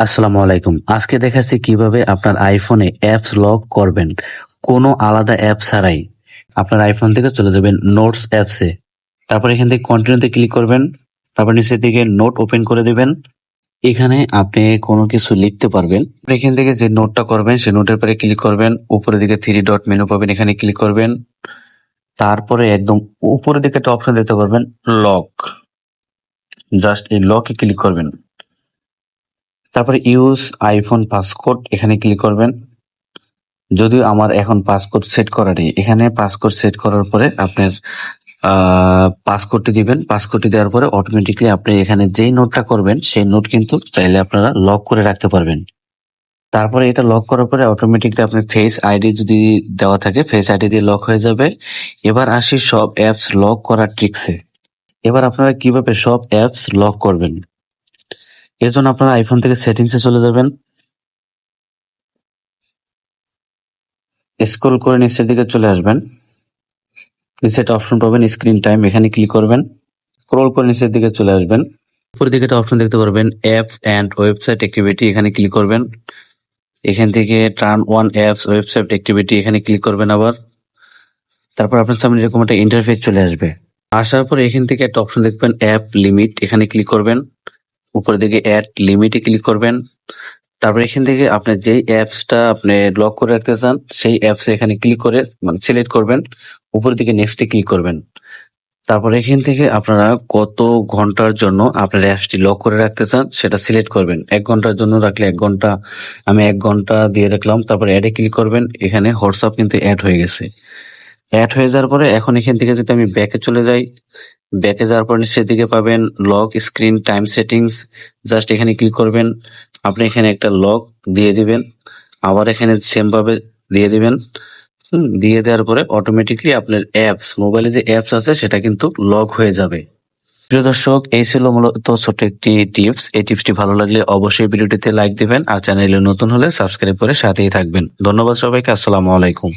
আসসালামু আলাইকুম। আজকে দেখাচ্ছি কীভাবে আপনার আইফোনে অ্যাপস লক করবেন। কোনো আলাদা অ্যাপ ছাড়াই। আপনার আইফোন থেকে চলে যাবেন নোটস অ্যাপসে তারপর এখান থেকে কন্টিনিউতে ক্লিক করবেন। তারপর নিচের দিকে নোট ওপেন করে দেবেন। এখানে আপনি কোনো কিছু লিখতে পারবেন। এখান থেকে যে নোটটা করবেন সেই নোটের পরে ক্লিক করবেন। উপরের দিকে থ্রি ডট মেনু পাবেন, এখানে ক্লিক করবেন। তারপরে একদম উপরের দিকে একটা অপশন দিতে পারবেন লক জাস্ট এই লকে ক্লিক করবেন। তারপরে ইউজ আইফোন পাসকোড এখানে ক্লিক করবেন। যদিও আমার এখন পাসকোড সেট করা নেই, এখানে পাসকোড সেট করার পরে আপনার পাসকোডটি দিবেন। পাসকোডটি দেওয়ার পরে অটোমেটিকলি আপনি এখানে যেই নোটটা করবেন, সেই নোট কিন্তু চাইলে আপনারা লক করে রাখতে পারবেন। তারপরে এটা লক করার পরে অটোমেটিকলি আপনার ফেস আইডি যদি দেওয়া থাকে ফেস আইডি দিয়ে লক হয়ে যাবে। এবার আসি সব অ্যাপস লক করার ট্রিক্সে এবার আপনারা কীভাবে সব অ্যাপস লক করবেন? এর জন্য আপনারা আইফোন থেকে সেটিংসে চলে যাবেন। স্ক্রল করে নিচের দিকে চলে আসবেন। নিচে একটা অপশন পাবেন স্ক্রিন টাইম এখানে ক্লিক করবেন। স্ক্রল করে নিচের দিকে চলে আসবেন। উপরের দিকে একটা অপশন দেখতে পারবেন অ্যাপস অ্যান্ড ওয়েবসাইট অ্যাক্টিভিটি এখানে ক্লিক করবেন। এখান থেকে turn on apps website activity এখানে ক্লিক করবেন আবার। তারপর আপনার সামনে এরকম একটা ইন্টারফেস চলে আসবে। আসার পর এখান থেকে একটা অপশন দেখবেন অ্যাপ লিমিট এখানে ক্লিক করবেন। উপরের দিকে অ্যাড লিমিটে ক্লিক করবেন। তারপর এখান থেকে আপনার যেই অ্যাপসটা আপনি লক করে রাখতে চান, সেই অ্যাপসে এখানে ক্লিক করে মানে সিলেক্ট করবেন। উপরের দিকে নেক্সটে ক্লিক করবেন। তারপর এখান থেকে আপনারা কত ঘণ্টার জন্য আপনার অ্যাপসটি লক করে রাখতে চান, সেটা সিলেক্ট করবেন। এক ঘণ্টার জন্য রাখলে এক ঘণ্টা, আমি এক ঘণ্টা দিয়ে রাখলাম, তারপর অ্যাডে ক্লিক করবেন। এখানে হোয়াটসঅ্যাপ কিন্তু অ্যাড হয়ে গেছে। অ্যাড হয়ে যাওয়ার পরে এখন এখান থেকে যদি আমি ব্যাকে চলে যাই ব্যাকে যাওয়ার পর নিচের দিকে পাবেন lock screen time settings just এখানে ক্লিক করবেন। আপনি এখানে একটা লক দিয়ে দিবেন। আবার এখানে সেম ভাবে দিয়ে দিবেন। দিয়ে দেওয়ার পরে অটোমেটিকলি আপনার অ্যাপস মোবাইলে যে অ্যাপস আছে, সেটা কিন্তু লক হয়ে যাবে। প্রিয় দর্শক, এই ছিল মূলত ছোট একটি টিপস এই টিপসটি ভালো লাগলে অবশ্যই ভিডিওটিতে লাইক দিবেন। আর চ্যানেলে নতুন হলে সাবস্ক্রাইব করে সাথেই থাকবেন। ধন্যবাদ সবাইকে। আসসালামু আলাইকুম।